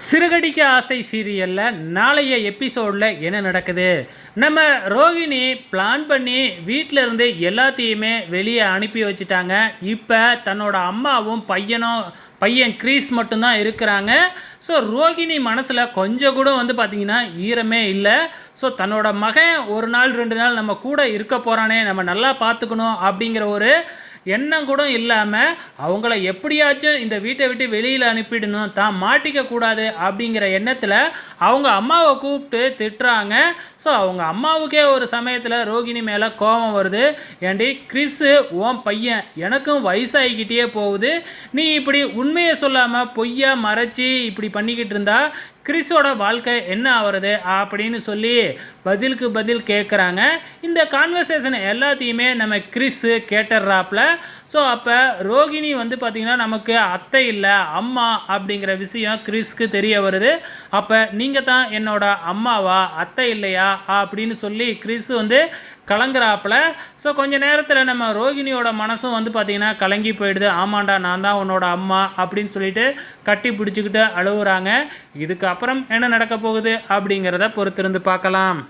சிறுகடிக்க ஆசை சீரியலில் நாளைய எபிசோடில் என்ன நடக்குது? நம்ம ரோகிணி பிளான் பண்ணி வீட்டில் இருந்து எல்லாத்தையுமே வெளியே அனுப்பி வச்சுட்டாங்க. இப்போ தன்னோட அம்மாவும் பையனும் பையன் கிரீஸ் மட்டும்தான் இருக்கிறாங்க. ஸோ ரோகிணி மனசில் கொஞ்சம் கூட வந்து பார்த்திங்கன்னா ஈரமே இல்லை. ஸோ தன்னோட மகன் ஒரு நாள் ரெண்டு நாள் நம்ம கூட இருக்க போகிறானே நம்ம நல்லா பார்த்துக்கணும் அப்படிங்கிற ஒரு எண்ணம் கூட இல்லாமல் அவங்கள எப்படியாச்சும் இந்த வீட்டை விட்டு வெளியில் அனுப்பிடணும் தான் மாட்டிக்க கூடாது அப்படிங்கிற எண்ணத்தில் அவங்க அம்மாவை கூப்பிட்டு திட்டுறாங்க. ஸோ அவங்க அம்மாவுக்கே ஒரு சமயத்தில் ரோகிணி மேலே கோபம் வருது. ஏண்டி கிறிஸு உன் பையன் எனக்கும் வயசாகிக்கிட்டே போகுது. நீ இப்படி உண்மையை சொல்லாமல் பொய்யா மறைச்சி இப்படி பண்ணிக்கிட்டு இருந்தா கிறிஸோட வாழ்க்கை என்ன ஆகிறது அப்படின்னு சொல்லி பதிலுக்கு பதில் கேட்குறாங்க இந்த கான்வர்சேஷன் எல்லாத்தையுமே நம்ம கிறிஸு கேட்டுடுறாப்புல ஸோ அப்போ ரோகிணி வந்து பார்த்திங்கன்னா நமக்கு அத்தை இல்லை அம்மா அப்படிங்கிற விஷயம் கிறிஸ்க்கு தெரிய வருது. அப்போ நீங்கள் தான் என்னோட அம்மாவா அத்தை இல்லையா அப்படின்னு சொல்லி கிறிஸ் வந்து கலங்குறாப்புல. ஸோ கொஞ்ச நேரத்தில் நம்ம ரோகிணியோட மனசும் வந்து பார்த்திங்கன்னா கலங்கி போயிடுது. ஆமாண்டா நான் தான் உன்னோட அம்மா அப்படின்னு சொல்லிட்டு கட்டி பிடிச்சிக்கிட்டு அழுகுறாங்க இதுக்கப்புறம் என்ன நடக்க போகுது அப்படிங்கிறத பொறுத்திருந்து பார்க்கலாம்.